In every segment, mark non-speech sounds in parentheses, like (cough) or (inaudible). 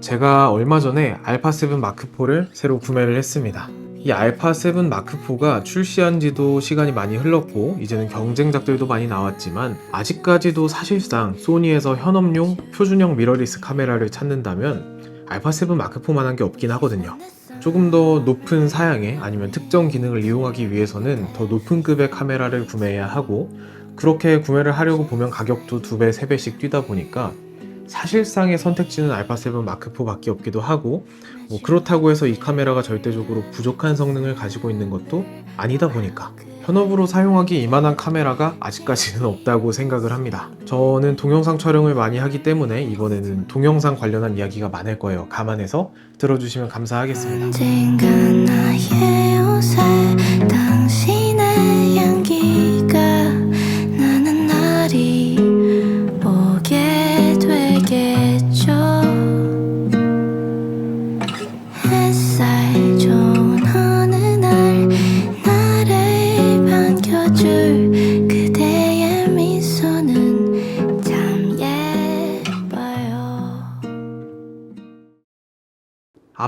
제가 얼마 전에 알파7 마크4를 새로 구매를 했습니다. 이 알파7 마크4가 출시한 지도 시간이 많이 흘렀고 이제는 경쟁작들도 많이 나왔지만 아직까지도 사실상 소니에서 현업용 표준형 미러리스 카메라를 찾는다면 알파7 마크4만한 게 없긴 하거든요. 조금 더 높은 사양에 아니면 특정 기능을 이용하기 위해서는 더 높은 급의 카메라를 구매해야 하고 그렇게 구매를 하려고 보면 가격도 2배, 3배씩 뛰다 보니까 사실상의 선택지는 알파7 마크4 밖에 없기도 하고 뭐 그렇다고 해서 이 카메라가 절대적으로 부족한 성능을 가지고 있는 것도 아니다 보니까 현업으로 사용하기 이만한 카메라가 아직까지는 없다고 생각을 합니다. 저는 동영상 촬영을 많이 하기 때문에 이번에는 동영상 관련한 이야기가 많을 거예요. 감안해서 들어주시면 감사하겠습니다.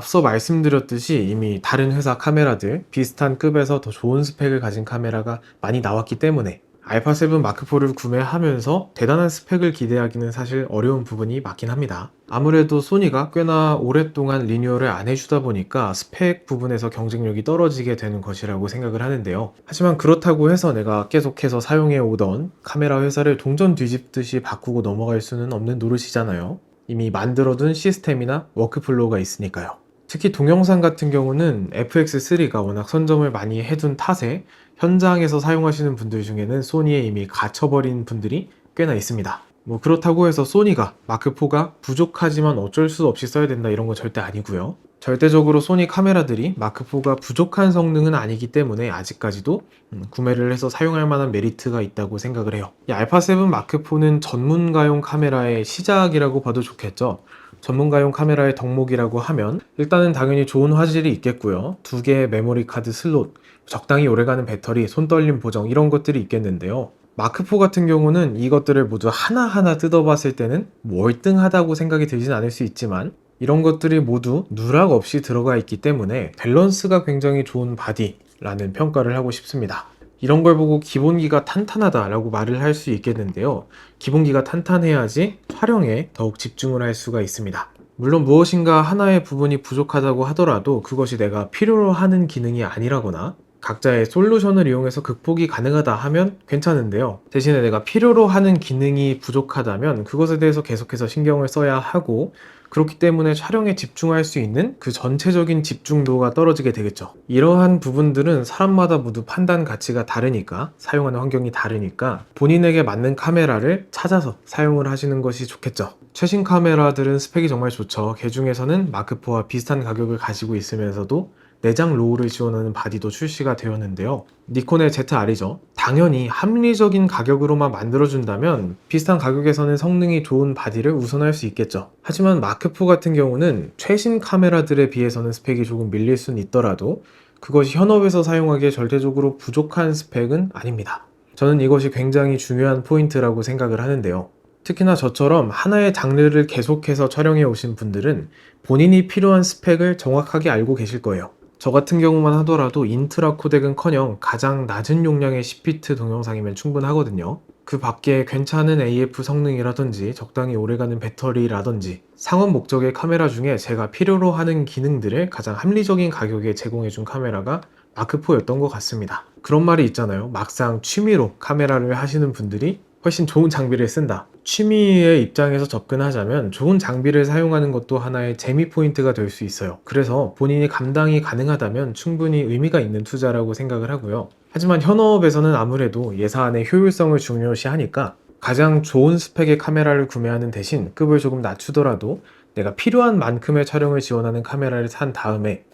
앞서 말씀드렸듯이 이미 다른 회사 카메라들 비슷한 급에서 더 좋은 스펙을 가진 카메라가 많이 나왔기 때문에 알파7 마크4를 구매하면서 대단한 스펙을 기대하기는 사실 어려운 부분이 맞긴 합니다. 아무래도 소니가 꽤나 오랫동안 리뉴얼을 안 해주다 보니까 스펙 부분에서 경쟁력이 떨어지게 되는 것이라고 생각을 하는데요. 하지만 그렇다고 해서 내가 계속해서 사용해 오던 카메라 회사를 동전 뒤집듯이 바꾸고 넘어갈 수는 없는 노릇이잖아요. 이미 만들어둔 시스템이나 워크플로우가 있으니까요. 특히 동영상 같은 경우는 FX3가 워낙 선점을 많이 해둔 탓에 현장에서 사용하시는 분들 중에는 소니에 이미 갇혀버린 분들이 꽤나 있습니다. 뭐 그렇다고 해서 소니가 마크4가 부족하지만 어쩔 수 없이 써야 된다 이런 건 절대 아니고요. 절대적으로 소니 카메라들이 마크4가 부족한 성능은 아니기 때문에 아직까지도 음, 구매를 해서 사용할 만한 메리트가 있다고 생각을 해요. 이 알파7 마크4는 전문가용 카메라의 시작이라고 봐도 좋겠죠. 전문가용 카메라의 덕목이라고 하면 일단은 당연히 좋은 화질이 있겠고요. 두 개의 메모리 카드 슬롯, 적당히 오래가는 배터리, 손떨림 보정 이런 것들이 있겠는데요. 마크4 같은 경우는 이것들을 모두 하나하나 뜯어봤을 때는 뭐 월등하다고 생각이 들진 않을 수 있지만 이런 것들이 모두 누락 없이 들어가 있기 때문에 밸런스가 굉장히 좋은 바디라는 평가를 하고 싶습니다. 이런 걸 보고 기본기가 탄탄하다라고 말을 할 수 있겠는데요. 기본기가 탄탄해야지 촬영에 더욱 집중을 할 수가 있습니다. 물론 무엇인가 하나의 부분이 부족하다고 하더라도 그것이 내가 필요로 하는 기능이 아니라거나 각자의 솔루션을 이용해서 극복이 가능하다 하면 괜찮은데요. 대신에 내가 필요로 하는 기능이 부족하다면 그것에 대해서 계속해서 신경을 써야 하고 그렇기 때문에 촬영에 집중할 수 있는 그 전체적인 집중도가 떨어지게 되겠죠. 이러한 부분들은 사람마다 모두 판단 가치가 다르니까 사용하는 환경이 다르니까 본인에게 맞는 카메라를 찾아서 사용을 하시는 것이 좋겠죠. 최신 카메라들은 스펙이 정말 좋죠. 그 중에서는 마크4와 비슷한 가격을 가지고 있으면서도 내장 로우를 지원하는 바디도 출시가 되었는데요. 니콘의 ZR이죠. 당연히 합리적인 가격으로만 만들어준다면 비슷한 가격에서는 성능이 좋은 바디를 우선할 수 있겠죠. 하지만 마크4 같은 경우는 최신 카메라들에 비해서는 스펙이 조금 밀릴 수는 있더라도 그것이 현업에서 사용하기에 절대적으로 부족한 스펙은 아닙니다. 저는 이것이 굉장히 중요한 포인트라고 생각을 하는데요. 특히나 저처럼 하나의 장르를 계속해서 촬영해 오신 분들은 본인이 필요한 스펙을 정확하게 알고 계실 거예요. 저 같은 경우만 하더라도 인트라 코덱은커녕 가장 낮은 용량의 10비트 동영상이면 충분하거든요. 그 밖에 괜찮은 AF 성능이라든지 적당히 오래가는 배터리라든지 상업 목적의 카메라 중에 제가 필요로 하는 기능들을 가장 합리적인 가격에 제공해준 카메라가 마크4였던 것 같습니다. 그런 말이 있잖아요. 막상 취미로 카메라를 하시는 분들이 훨씬 좋은 장비를 쓴다. 취미의 입장에서 접근하자면 좋은 장비를 사용하는 것도 하나의 재미 포인트가 될 수 있어요. 그래서 본인이 감당이 가능하다면 충분히 의미가 있는 투자라고 생각을 하고요. 하지만 현업에서는 아무래도 예산의 효율성을 중요시하니까 가장 좋은 스펙의 카메라를 구매하는 대신 급을 조금 낮추더라도 내가 필요한 만큼의 촬영을 지원하는 카메라를 산 다음에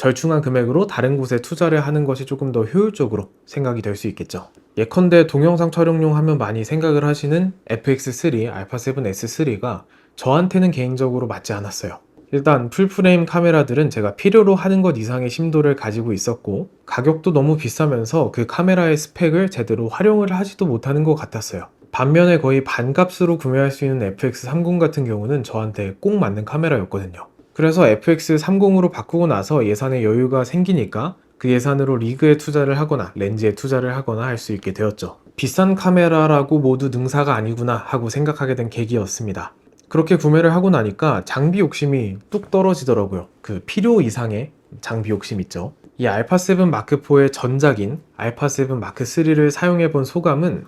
절충한 금액으로 다른 곳에 투자를 하는 것이 조금 더 효율적으로 생각이 될 수 있겠죠. 예컨대 동영상 촬영용 하면 많이 생각을 하시는 FX3, α7S3가 저한테는 개인적으로 맞지 않았어요. 일단 풀프레임 카메라들은 제가 필요로 하는 것 이상의 심도를 가지고 있었고 가격도 너무 비싸면서 그 카메라의 스펙을 제대로 활용을 하지도 못하는 것 같았어요. 반면에 거의 반값으로 구매할 수 있는 FX30 같은 경우는 저한테 꼭 맞는 카메라였거든요. 그래서 FX30으로 바꾸고 나서 예산에 여유가 생기니까 그 예산으로 리그에 투자를 하거나 렌즈에 투자를 하거나 할 수 있게 되었죠. 비싼 카메라라고 모두 능사가 아니구나 하고 생각하게 된 계기였습니다. 그렇게 구매를 하고 나니까 장비 욕심이 뚝 떨어지더라고요. 그 필요 이상의 장비 욕심 있죠. 이 알파7 마크4의 전작인 알파7 마크3를 사용해 본 소감은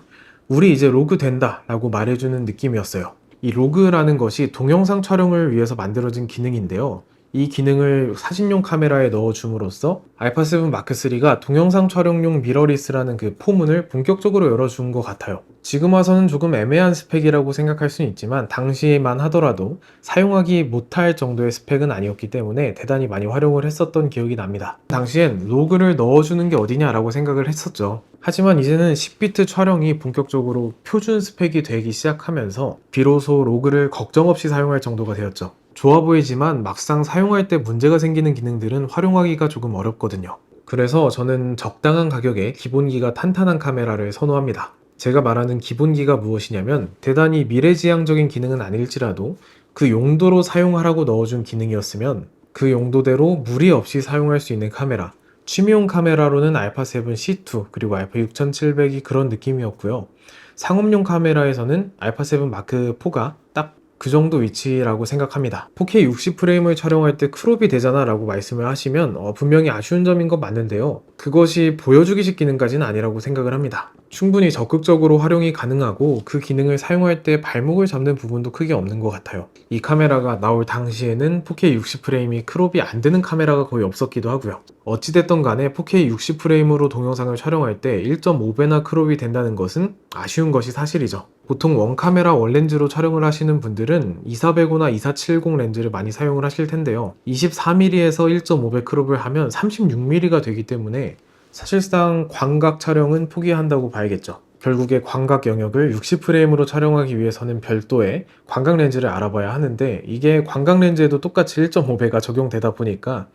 우리 이제 로그 된다 라고 말해주는 느낌이었어요. 이 로그라는 것이 동영상 촬영을 위해서 만들어진 기능인데요. 이 기능을 사진용 카메라에 넣어줌으로써 알파7 마크3가 동영상 촬영용 미러리스라는 그 포문을 본격적으로 열어준 것 같아요. 지금 와서는 조금 애매한 스펙이라고 생각할 수는 있지만 당시에만 하더라도 사용하기 못할 정도의 스펙은 아니었기 때문에 대단히 많이 활용을 했었던 기억이 납니다. 당시엔 로그를 넣어주는 게 어디냐라고 생각을 했었죠. 하지만 이제는 10비트 촬영이 본격적으로 표준 스펙이 되기 시작하면서 비로소 로그를 걱정 없이 사용할 정도가 되었죠. 좋아 보이지만 막상 사용할 때 문제가 생기는 기능들은 활용하기가 조금 어렵거든요. 그래서 저는 적당한 가격에 기본기가 탄탄한 카메라를 선호합니다. 제가 말하는 기본기가 무엇이냐면 대단히 미래지향적인 기능은 아닐지라도 그 용도로 사용하라고 넣어준 기능이었으면 그 용도대로 무리 없이 사용할 수 있는 카메라. 취미용 카메라로는 알파7 C2 그리고 알파 6700이 그런 느낌이었고요. 상업용 카메라에서는 알파7 마크 4가 딱 그 정도 위치라고 생각합니다. 4K 60프레임을 촬영할 때 크롭이 되잖아 라고 말씀을 하시면 어, 분명히 아쉬운 점인 건 맞는데요. 그것이 보여주기식 기능까지는 아니라고 생각을 합니다. 충분히 적극적으로 활용이 가능하고 그 기능을 사용할 때 발목을 잡는 부분도 크게 없는 것 같아요. 이 카메라가 나올 당시에는 4K 60프레임이 크롭이 안 되는 카메라가 거의 없었기도 하고요. 어찌됐던 간에 4K 60프레임으로 동영상을 촬영할 때 1.5배나 크롭이 된다는 것은 아쉬운 것이 사실이죠. 보통 원카메라 원렌즈로 촬영을 하시는 분들은 2405나 2470 렌즈를 많이 사용을 하실 텐데요. 24mm에서 1.5배 크롭을 하면 36mm가 되기 때문에 사실상 광각 촬영은 포기한다고 봐야겠죠. 결국에 광각 영역을 60프레임으로 촬영하기 위해서는 별도의 광각 렌즈를 알아봐야 하는데 이게 광각 렌즈에도 똑같이 1.5배가 적용되다 보니까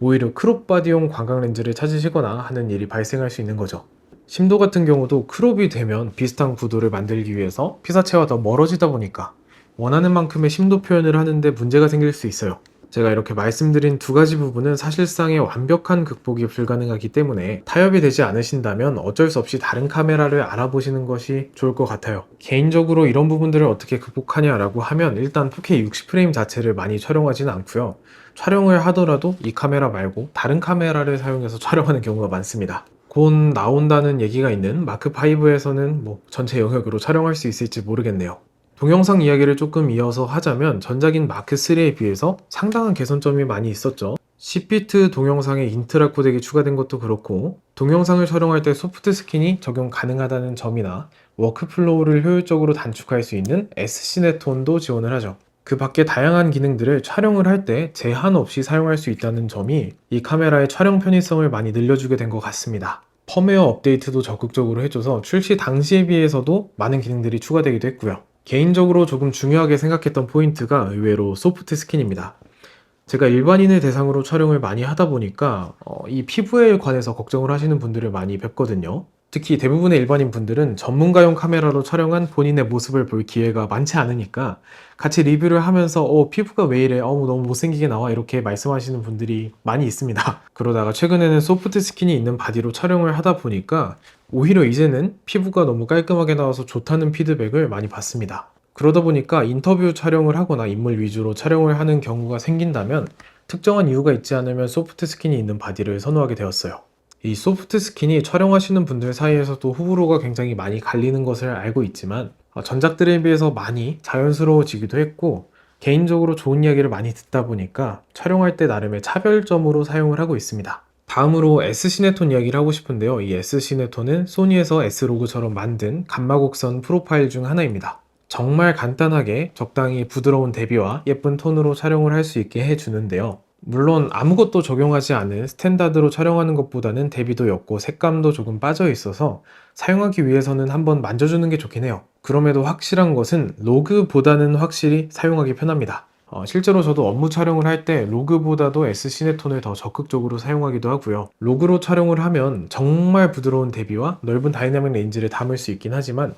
오히려 크롭 바디용 광각 렌즈를 찾으시거나 하는 일이 발생할 수 있는 거죠. 심도 같은 경우도 크롭이 되면 비슷한 구도를 만들기 위해서 피사체와 더 멀어지다 보니까 원하는 만큼의 심도 표현을 하는데 문제가 생길 수 있어요. 제가 이렇게 말씀드린 두 가지 부분은 사실상의 완벽한 극복이 불가능하기 때문에 타협이 되지 않으신다면 어쩔 수 없이 다른 카메라를 알아보시는 것이 좋을 것 같아요. 개인적으로 이런 부분들을 어떻게 극복하냐라고 하면 일단 4K 60프레임 자체를 많이 촬영하지는 않고요. 촬영을 하더라도 이 카메라 말고 다른 카메라를 사용해서 (laughs) 촬영하는 경우가 많습니다. 곧 나온다는 얘기가 있는 마크5에서는 뭐 전체 영역으로 촬영할 수 있을지 모르겠네요. 동영상 이야기를 조금 이어서 하자면 전작인 마크3에 비해서 상당한 개선점이 많이 있었죠. 10비트 동영상에 인트라 코덱이 추가된 것도 그렇고 동영상을 촬영할 때 소프트 스킨이 적용 가능하다는 점이나 워크플로우를 효율적으로 단축할 수 있는 SC네톤도 지원을 하죠. 그 밖에 다양한 기능들을 촬영을 할 때 제한 없이 사용할 수 있다는 점이 이 카메라의 촬영 편의성을 많이 늘려주게 된 것 같습니다. 펌웨어 업데이트도 적극적으로 해줘서 출시 당시에 비해서도 많은 기능들이 추가되기도 했고요. 개인적으로 조금 중요하게 생각했던 포인트가 의외로 소프트 스킨입니다. 제가 일반인을 대상으로 촬영을 많이 하다 보니까 어, 이 피부에 관해서 걱정을 하시는 분들을 많이 뵙거든요. 특히 대부분의 일반인 분들은 전문가용 카메라로 촬영한 본인의 모습을 볼 기회가 많지 않으니까 같이 리뷰를 하면서 어, 피부가 왜 이래? 어, 너무 못생기게 나와. 이렇게 말씀하시는 분들이 많이 있습니다. (laughs) 그러다가 최근에는 소프트 스킨이 있는 바디로 촬영을 하다 보니까 오히려 이제는 피부가 너무 깔끔하게 나와서 좋다는 피드백을 많이 받습니다. 그러다 보니까 인터뷰 촬영을 하거나 인물 위주로 촬영을 하는 경우가 생긴다면 특정한 이유가 있지 않으면 소프트 스킨이 있는 바디를 선호하게 되었어요. 이 소프트 스킨이 촬영하시는 분들 사이에서도 호불호가 굉장히 많이 갈리는 것을 알고 있지만 어, 전작들에 비해서 많이 자연스러워지기도 했고 개인적으로 좋은 이야기를 많이 듣다 보니까 촬영할 때 나름의 차별점으로 사용을 하고 있습니다. 다음으로 S시네톤 이야기를 하고 싶은데요. 이 S시네톤은 소니에서 S로그처럼 만든 감마곡선 프로파일 중 하나입니다. 정말 간단하게 적당히 부드러운 대비와 예쁜 톤으로 촬영을 할 수 있게 해주는데요. 물론 아무것도 적용하지 않은 스탠다드로 촬영하는 것보다는 대비도 옅고 색감도 조금 빠져 있어서 사용하기 위해서는 한번 만져주는 게 좋긴 해요. 그럼에도 확실한 것은 로그보다는 확실히 사용하기 편합니다. 어, 실제로 저도 업무 촬영을 할 때 로그보다도 S시네톤을 더 적극적으로 사용하기도 하고요. 로그로 촬영을 하면 정말 부드러운 대비와 넓은 다이나믹 렌즈를 담을 수 있긴 하지만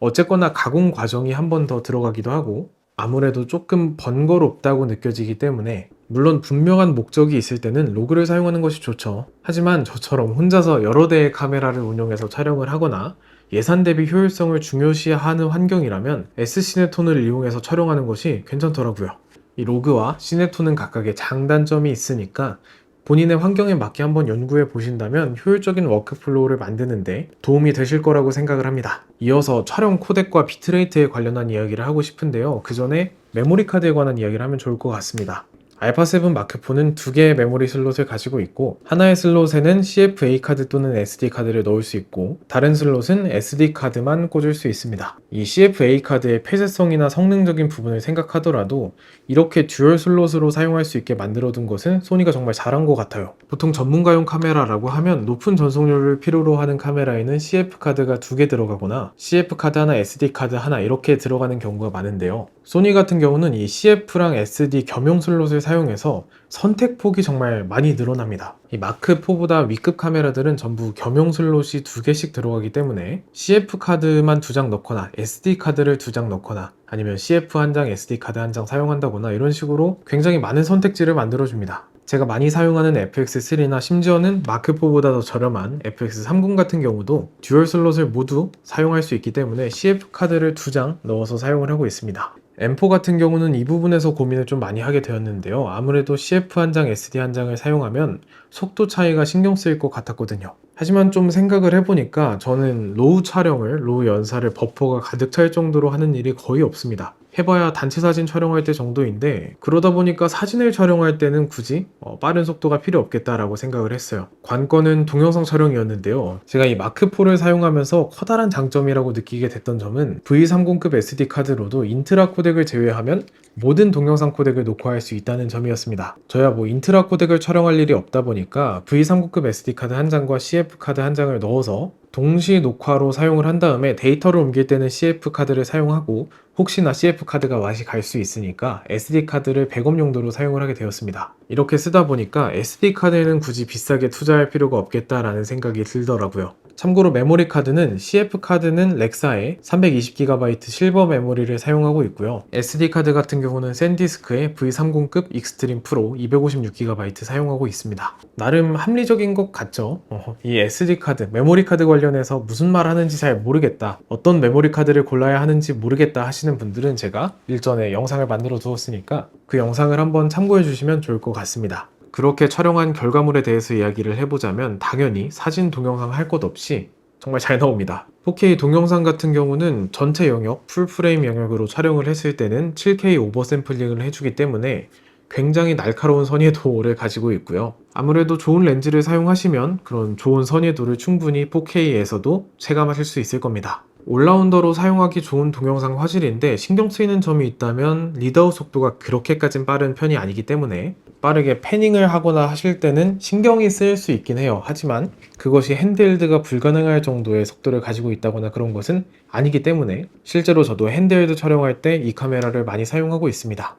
어쨌거나 가공 과정이 한 번 더 들어가기도 하고 아무래도 조금 번거롭다고 느껴지기 때문에 물론 분명한 목적이 있을 때는 로그를 사용하는 것이 좋죠. 하지만 저처럼 혼자서 여러 대의 카메라를 운용해서 촬영을 하거나 예산 대비 효율성을 중요시하는 환경이라면 S 시네톤을 이용해서 촬영하는 것이 괜찮더라고요. 이 로그와 시네톤은 각각의 장단점이 있으니까 본인의 환경에 맞게 한번 연구해 보신다면 효율적인 워크플로우를 만드는데 도움이 되실 거라고 생각을 합니다. 이어서 촬영 코덱과 비트레이트에 관련한 이야기를 하고 싶은데요. 그 전에 메모리 카드에 관한 이야기를 하면 좋을 것 같습니다. 알파7 마크4는 두 개의 메모리 슬롯을 가지고 있고 하나의 슬롯에는 CFA 카드 또는 SD 카드를 넣을 수 있고 다른 슬롯은 SD 카드만 꽂을 수 있습니다. 이 CFA 카드의 폐쇄성이나 성능적인 부분을 생각하더라도 이렇게 듀얼 슬롯으로 사용할 수 있게 만들어둔 것은 소니가 정말 잘한 것 같아요. 보통 전문가용 카메라라고 하면 높은 전송률을 필요로 하는 카메라에는 CF 카드가 두 개 들어가거나 CF 카드 하나, SD 카드 하나 이렇게 들어가는 경우가 많은데요. 소니 같은 경우는 이 CF랑 SD 겸용 슬롯을 사용해서 선택 폭이 정말 많이 늘어납니다. 이 마크 4보다 위급 카메라들은 전부 겸용 슬롯이 두 개씩 들어가기 때문에 CF 카드만 두 장 넣거나 SD 카드를 두 장 넣거나 아니면 CF 한 장, SD 카드 한 장 사용한다거나 이런 식으로 굉장히 많은 선택지를 만들어줍니다. 제가 많이 사용하는 FX3나 심지어는 마크4보다 더 저렴한 FX30 같은 경우도 듀얼 슬롯을 모두 사용할 수 있기 때문에 CF 카드를 두 장 넣어서 사용을 하고 있습니다. M4 같은 경우는 이 부분에서 고민을 좀 많이 하게 되었는데요. 아무래도 CF 한 장, SD 한 장을 사용하면 속도 차이가 신경 쓰일 것 같았거든요. 하지만 좀 생각을 해보니까 저는 로우 촬영을, 로우 연사를 버퍼가 가득 찰 정도로 하는 일이 거의 없습니다. 해봐야 단체 사진 촬영할 때 정도인데 그러다 보니까 사진을 촬영할 때는 굳이 어, 빠른 속도가 필요 없겠다라고 생각을 했어요. 관건은 동영상 촬영이었는데요. 제가 이 마크4를 사용하면서 커다란 장점이라고 느끼게 됐던 점은 V30급 SD 카드로도 인트라 코덱을 제외하면 모든 동영상 코덱을 녹화할 수 있다는 점이었습니다. 저야 뭐 인트라 코덱을 촬영할 일이 없다 보니까 V39급 SD 카드 한 장과 CF 카드 한 장을 넣어서 동시 녹화로 사용을 한 다음에 데이터를 옮길 때는 CF 카드를 사용하고 혹시나 CF 카드가 맛이 갈 수 있으니까 SD 카드를 백업 용도로 사용을 하게 되었습니다. 이렇게 쓰다 보니까 SD 카드에는 굳이 비싸게 투자할 필요가 없겠다라는 생각이 들더라고요. 참고로 메모리 카드는 CF 카드는 렉사의 320GB 실버 메모리를 사용하고 있고요. SD 카드 같은 경우는 샌디스크의 V30급 익스트림 프로 256GB 사용하고 있습니다. 나름 합리적인 것 같죠? 어허, 이 SD 카드, 메모리 카드 관련 해서 무슨 말 하는지 잘 모르겠다. 어떤 메모리 카드를 골라야 하는지 모르겠다 하시는 분들은 제가 일전에 영상을 만들어 두었으니까 그 영상을 한번 참고해 주시면 좋을 것 같습니다. 그렇게 촬영한 결과물에 대해서 이야기를 해보자면 당연히 사진, 동영상 할 것 없이 정말 잘 나옵니다. 4K 동영상 같은 경우는 전체 영역, 풀프레임 영역으로 촬영을 했을 때는 7K 오버샘플링을 해주기 때문에 굉장히 날카로운 선예도를 (laughs) 가지고 있고요. 아무래도 좋은 렌즈를 사용하시면 그런 좋은 선예도를 충분히 4K에서도 체감하실 수 있을 겁니다. 올라운더로 사용하기 좋은 동영상 화질인데 신경 쓰이는 점이 있다면 리드아웃 속도가 그렇게까진 빠른 편이 아니기 때문에 빠르게 패닝을 하거나 하실 때는 신경이 쓰일 수 있긴 해요. 하지만 그것이 핸드헬드가 불가능할 정도의 속도를 가지고 있다거나 그런 것은 아니기 때문에 실제로 저도 핸드헬드 촬영할 때 이 카메라를 많이 사용하고 있습니다.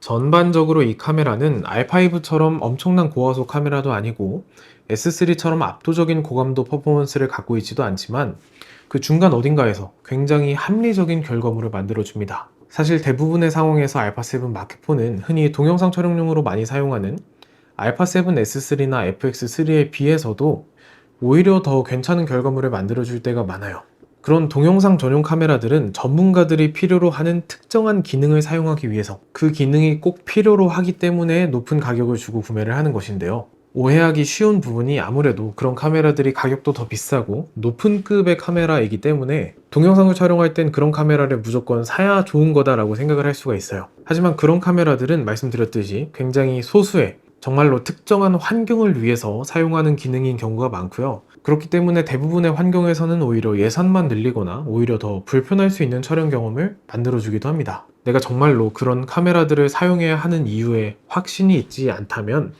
전반적으로 이 카메라는 R5처럼 엄청난 고화소 카메라도 아니고 S3처럼 압도적인 고감도 퍼포먼스를 갖고 있지도 않지만 그 중간 어딘가에서 굉장히 합리적인 결과물을 만들어줍니다. 사실 대부분의 상황에서 알파7 마크4는 흔히 동영상 촬영용으로 많이 사용하는 알파7 S3나 FX3에 비해서도 오히려 더 괜찮은 결과물을 만들어줄 때가 많아요. 그런 동영상 전용 카메라들은 전문가들이 필요로 하는 특정한 기능을 사용하기 위해서 그 기능이 꼭 필요로 하기 때문에 높은 가격을 주고 구매를 하는 것인데요. 오해하기 쉬운 부분이 아무래도 그런 카메라들이 가격도 더 비싸고 높은 급의 카메라이기 때문에 동영상을 촬영할 땐 그런 카메라를 무조건 사야 좋은 거다라고 생각을 할 수가 있어요. 하지만 그런 카메라들은 말씀드렸듯이 굉장히 소수의 정말로 특정한 환경을 위해서 사용하는 기능인 경우가 많고요. 그렇기 때문에 대부분의 환경에서는 오히려 예산만 늘리거나 오히려 더 불편할 수 있는 촬영 경험을 만들어주기도 합니다. 내가 정말로 그런 카메라들을 사용해야 하는 이유에 확신이 있지 않다면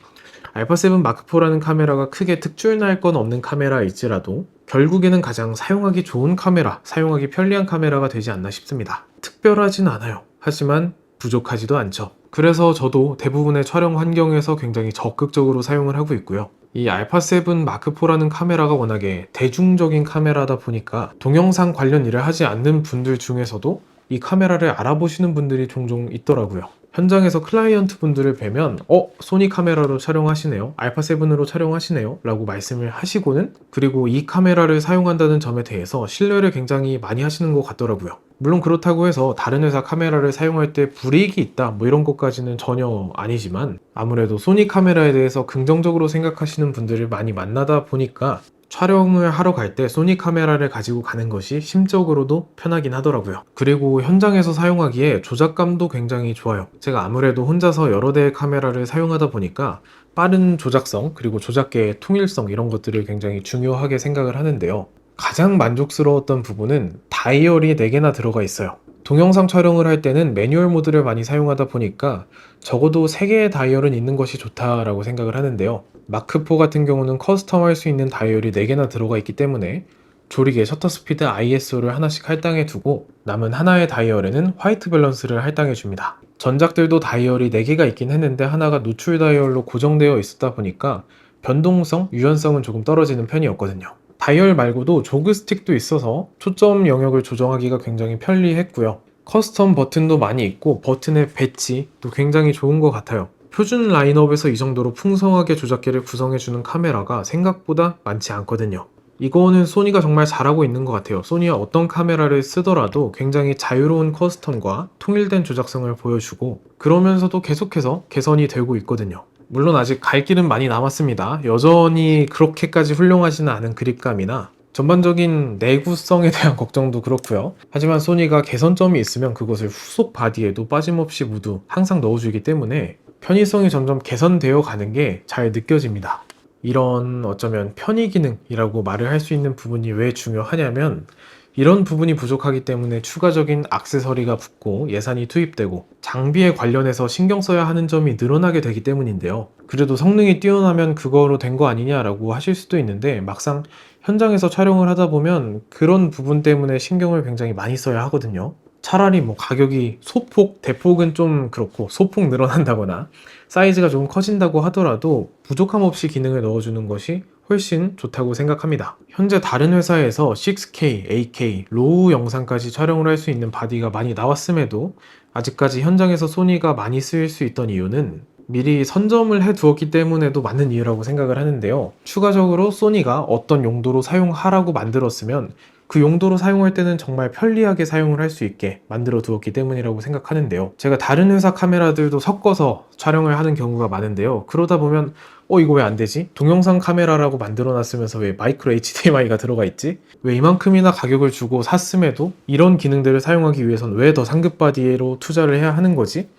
알파7 마크4라는 카메라가 크게 특출날 건 없는 카메라일지라도 결국에는 가장 사용하기 좋은 카메라, 사용하기 편리한 카메라가 되지 않나 싶습니다. 특별하진 않아요. 하지만 부족하지도 않죠. 그래서 저도 대부분의 촬영 환경에서 굉장히 적극적으로 사용을 하고 있고요. 이 알파7 마크4라는 카메라가 워낙에 대중적인 카메라다 보니까 동영상 관련 일을 하지 않는 분들 중에서도 이 카메라를 알아보시는 분들이 종종 있더라고요. 현장에서 클라이언트 분들을 뵈면 어 소니 카메라로 촬영하시네요. 알파7으로 촬영하시네요. 라고 말씀을 하시고는 그리고 이 카메라를 사용한다는 점에 대해서 신뢰를 굉장히 많이 하시는 것 같더라고요. 물론 그렇다고 해서 다른 회사 카메라를 사용할 때 불이익이 있다. 뭐 이런 것까지는 전혀 아니지만 아무래도 소니 카메라에 대해서 긍정적으로 생각하시는 분들을 많이 만나다 보니까 촬영을 하러 갈 때 소니 카메라를 가지고 가는 것이 심적으로도 편하긴 하더라고요. 그리고 현장에서 사용하기에 조작감도 굉장히 좋아요. 제가 아무래도 혼자서 여러 대의 카메라를 사용하다 보니까 빠른 조작성, 그리고 조작계의 통일성 이런 것들을 굉장히 중요하게 생각을 하는데요. 가장 만족스러웠던 부분은 다이얼이 4개나 들어가 있어요. 동영상 촬영을 할 때는 매뉴얼 모드를 많이 사용하다 보니까 적어도 3개의 다이얼은 있는 것이 좋다라고 생각을 하는데요. 마크4 같은 경우는 커스텀 할 수 있는 다이얼이 4개나 들어가 있기 때문에 조리개 셔터 스피드 ISO를 하나씩 할당해 두고 남은 하나의 다이얼에는 화이트 밸런스를 할당해 줍니다. 전작들도 다이얼이 4개가 있긴 했는데 하나가 노출 다이얼로 고정되어 있었다 보니까 변동성, 유연성은 조금 떨어지는 편이었거든요. 다이얼 말고도 조그 스틱도 있어서 초점 영역을 조정하기가 굉장히 편리했고요. 커스텀 버튼도 많이 있고 버튼의 배치도 굉장히 좋은 것 같아요. 표준 라인업에서 이 정도로 풍성하게 조작기를 구성해주는 카메라가 생각보다 많지 않거든요. 이거는 소니가 정말 잘하고 있는 것 같아요. 소니가 어떤 카메라를 쓰더라도 굉장히 자유로운 커스텀과 통일된 조작성을 보여주고 그러면서도 계속해서 개선이 되고 있거든요. 물론 아직 갈 길은 많이 남았습니다. 여전히 그렇게까지 훌륭하지는 않은 그립감이나 전반적인 내구성에 대한 (laughs) 걱정도 그렇고요. 하지만 소니가 개선점이 있으면 그것을 후속 바디에도 빠짐없이 모두 항상 넣어주기 때문에 편의성이 점점 개선되어 가는 게 잘 느껴집니다. 이런 어쩌면 편의 기능이라고 말을 할 수 있는 부분이 왜 중요하냐면 이런 부분이 부족하기 때문에 추가적인 악세서리가 붙고 예산이 투입되고 장비에 관련해서 신경 써야 하는 점이 늘어나게 되기 때문인데요. 그래도 성능이 뛰어나면 그거로 된 거 아니냐라고 하실 수도 있는데 막상 현장에서 촬영을 하다 보면 그런 부분 때문에 신경을 굉장히 많이 써야 하거든요. 차라리 뭐 가격이 소폭, 대폭은 좀 그렇고 소폭 늘어난다거나 사이즈가 좀 커진다고 하더라도 부족함 없이 기능을 넣어주는 것이 훨씬 좋다고 생각합니다. 현재 다른 회사에서 6K, 8K, 로우 영상까지 촬영을 할 수 있는 바디가 많이 나왔음에도 아직까지 현장에서 소니가 많이 쓰일 수 있던 이유는 미리 선점을 해 두었기 때문에도 맞는 이유라고 생각을 하는데요. 추가적으로 소니가 어떤 용도로 사용하라고 만들었으면 그 용도로 사용할 때는 정말 편리하게 사용을 할 수 있게 만들어 두었기 때문이라고 생각하는데요. 제가 다른 회사 카메라들도 섞어서 촬영을 하는 경우가 많은데요. 그러다 보면 어 이거 왜 안 되지? 동영상 카메라라고 만들어 놨으면서 왜 마이크로 HDMI가 들어가 있지? 왜 이만큼이나 가격을 주고 샀음에도 이런 기능들을 사용하기 위해선 왜 더 상급 바디로 투자를 해야 하는 거지?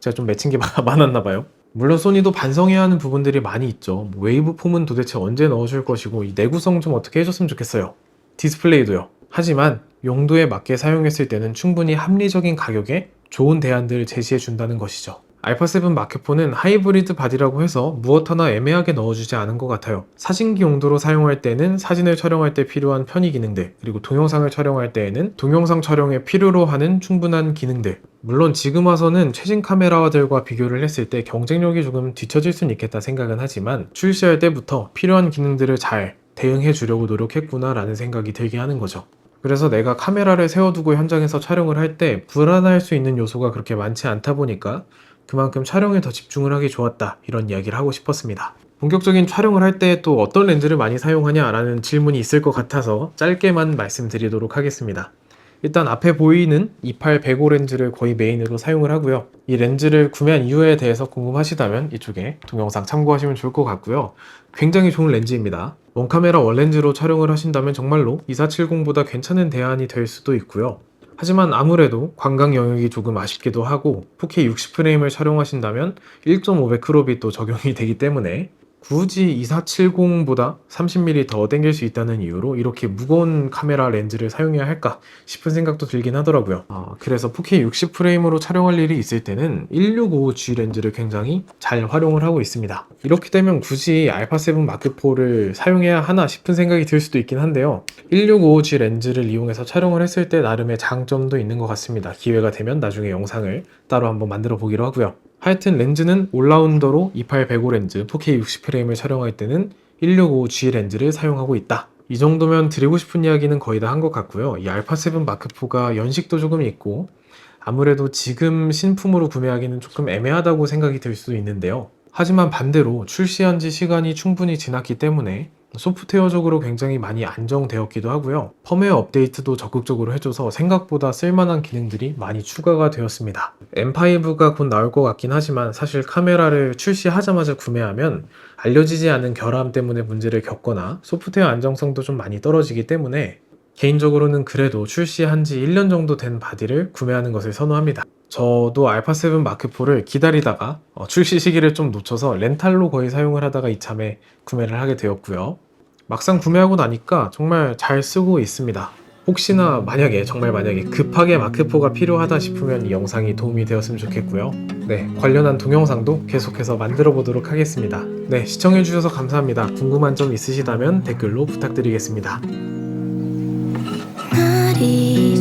제가 좀 맺힌 게 (laughs) 많았나 봐요. 물론 소니도 반성해야 하는 부분들이 많이 있죠. 뭐 웨이브 폼은 도대체 언제 넣어줄 것이고 이 내구성 좀 어떻게 해줬으면 좋겠어요. 디스플레이도요. 하지만 용도에 맞게 사용했을 때는 충분히 합리적인 가격에 좋은 대안들을 제시해 준다는 것이죠. 알파7 마크4는 하이브리드 바디라고 해서 무엇 하나 애매하게 넣어주지 않은 것 같아요. 사진기 용도로 사용할 때는 사진을 촬영할 때 필요한 편의 기능들, 그리고 동영상을 촬영할 때에는 동영상 촬영에 필요로 하는 충분한 기능들. 물론 지금 와서는 최신 카메라들과 비교를 했을 때 경쟁력이 조금 뒤처질 수는 있겠다 생각은 하지만 출시할 때부터 필요한 기능들을 잘 대응해 주려고 노력했구나라는 생각이 들게 하는 거죠. 그래서 내가 카메라를 세워두고 현장에서 촬영을 할 때 불안할 수 있는 요소가 그렇게 많지 않다 보니까 그만큼 촬영에 더 집중을 하기 좋았다 이런 이야기를 하고 싶었습니다. 본격적인 촬영을 할 때 또 어떤 렌즈를 많이 사용하냐라는 질문이 있을 것 같아서 짧게만 말씀드리도록 하겠습니다. 일단 앞에 보이는 28 105 렌즈를 거의 메인으로 사용을 하고요. 이 렌즈를 구매한 이유에 대해서 궁금하시다면 이쪽에 동영상 참고하시면 좋을 것 같고요. 굉장히 좋은 렌즈입니다. 원카메라 원렌즈로 촬영을 하신다면 정말로 2470보다 괜찮은 대안이 될 수도 있고요. 하지만 아무래도 관광 영역이 조금 아쉽기도 하고 4K 60프레임을 촬영하신다면 1.5배 크롭이 또 적용이 되기 때문에 굳이 2470보다 30mm 더 땡길 수 있다는 이유로 이렇게 무거운 카메라 렌즈를 사용해야 할까 싶은 생각도 들긴 하더라고요. 아, 그래서 4K 60프레임으로 촬영할 일이 있을 때는 1655G 렌즈를 굉장히 잘 활용을 하고 있습니다. 이렇게 되면 굳이 알파7 마크4를 사용해야 하나 싶은 생각이 들 수도 있긴 한데요. 1655G 렌즈를 이용해서 촬영을 했을 때 나름의 장점도 있는 것 같습니다. 기회가 되면 나중에 영상을 따로 한번 만들어 보기로 하고요. 하여튼 렌즈는 올라운더로 28-105 렌즈 4K 60프레임을 촬영할 때는 165G 렌즈를 사용하고 있다. 이 정도면 드리고 싶은 이야기는 거의 다 한 것 같고요. 이 알파7 마크4가 연식도 조금 있고 아무래도 지금 신품으로 구매하기는 조금 애매하다고 생각이 들 수도 있는데요. 하지만 반대로 출시한 지 시간이 충분히 지났기 때문에 소프트웨어적으로 굉장히 많이 안정되었기도 하고요. 펌웨어 업데이트도 적극적으로 해줘서 생각보다 쓸만한 기능들이 많이 추가가 되었습니다. M5가 곧 나올 것 같긴 하지만 사실 카메라를 출시하자마자 구매하면 알려지지 않은 결함 때문에 문제를 겪거나 소프트웨어 안정성도 좀 많이 떨어지기 때문에 개인적으로는 그래도 출시한 지 1년 정도 된 바디를 구매하는 것을 선호합니다. 저도 알파7 마크4를 기다리다가 어, 출시 시기를 좀 놓쳐서 렌탈로 거의 사용을 하다가 이참에 구매를 하게 되었고요. 막상 구매하고 나니까 정말 잘 쓰고 있습니다. 혹시나 만약에 정말 만약에 급하게 마크4가 필요하다 싶으면 이 영상이 도움이 되었으면 좋겠고요. 네, 관련한 동영상도 계속해서 만들어 보도록 하겠습니다. 네, 시청해 주셔서 감사합니다. 궁금한 점 있으시다면 댓글로 부탁드리겠습니다. 날이